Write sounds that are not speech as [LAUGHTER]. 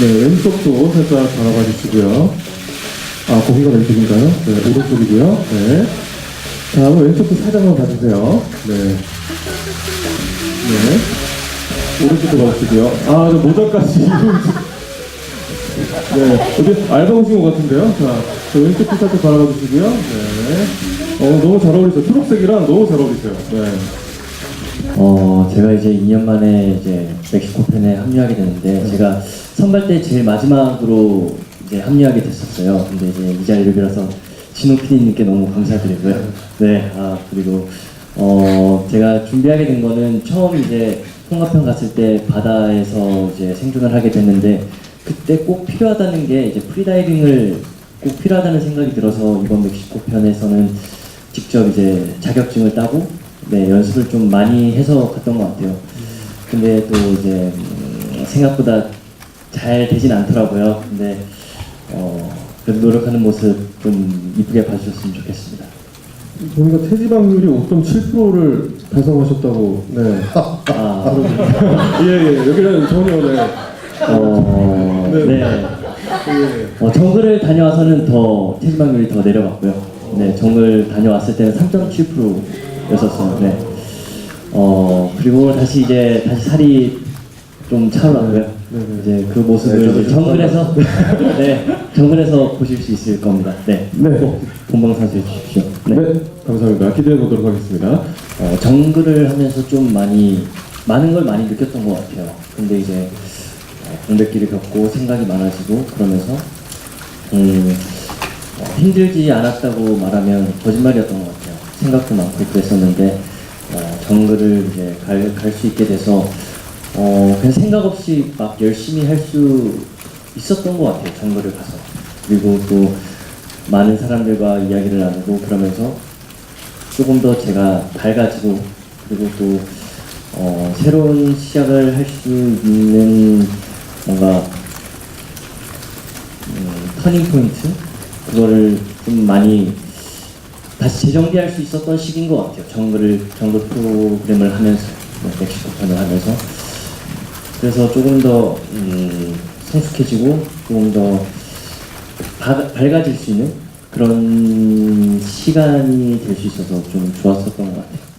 네, 왼쪽도 살짝 바라봐 주시고요. 아, 거기가 왼쪽인가요? 네, 오른쪽이고요. 네. 다음은 왼쪽도 살짝만 봐주세요. 네. 네. 오른쪽도 봐주시고요. 아, 저 모자까지. [LAUGHS] 네, 어디 알바 오신 것 같은데요? 자, 저 왼쪽도 살짝 바라봐 주시고요. 네. 어, 너무 잘 어울리세요. 초록색이랑 너무 잘 어울리세요. 네. 어, 제가 이제 2년 만에 이제 멕시코 팬에 합류하게 됐는데, 제가 선발 때 제일 마지막으로 이제 합류하게 됐었어요. 근데 이제 이 자리를 빌어서 진호 PD님께 너무 감사드리고요. 네, 아, 그리고, 어, 제가 준비하게 된 거는 처음 이제 통합편 갔을 때 바다에서 이제 생존을 하게 됐는데, 그때 꼭 필요하다는 게 이제 프리다이빙을 꼭 필요하다는 생각이 들어서 이번 멕시코 편에서는 직접 이제 자격증을 따고 네, 연습을 좀 많이 해서 갔던 것 같아요. 근데 또 이제 음, 생각보다 잘 되진 않더라고요. 근데 어, 그래도 노력하는 모습 좀 이쁘게 봐주셨으면 좋겠습니다. 보니까 체지방률이 5.7%를 달성하셨다고. 네. 아, [LAUGHS] 예, 예. 여기는 전혀, 네. 어, 네. 네. 예. 어, 정글을 다녀와서는 더 체지방률이 더 내려갔고요. 네, 정글 다녀왔을 때는 3.7% 였었어요. 네. 어, 그리고 다시 이제 다시 살이 좀 차올랐고요. 네, 네. 이제 그 모습을 네, 저도 이제 정글에서 [LAUGHS] 네, 정글에서 보실 수 있을 겁니다. 네. 네. 꼭 본방 사수해 주십시오. 네. 네. 감사합니다. 기대해 보도록 하겠습니다. 어, 정글을 하면서 좀 많이 많은 걸 많이 느꼈던 것 같아요. 근데 이제 어, 공백기를 겪고 생각이 많아지고 그러면서 음, 어, 힘들지 않았다고 말하면 거짓말이었던 것 같아요. 생각도 많고 그랬었는데 어, 정글을 이제 갈 수 있게 돼서 어, 그냥 생각 없이 막 열심히 할 수 있었던 것 같아요. 정글을 가서 그리고 또 많은 사람들과 이야기를 나누고 그러면서 조금 더 제가 밝아지고 그리고 또 어, 새로운 시작을 할 수 있는 뭔가 음, 터닝 포인트 그거를 좀 많이 다시 재정비할 수 있었던 시기인 것 같아요. 정글을 정글 프로그램을 하면서 뭐 멕시코 편을 하면서 그래서 조금 더 음, 성숙해지고 조금 더 바- 밝아질 수 있는 그런 시간이 될 수 있어서 좀 좋았었던 것 같아요.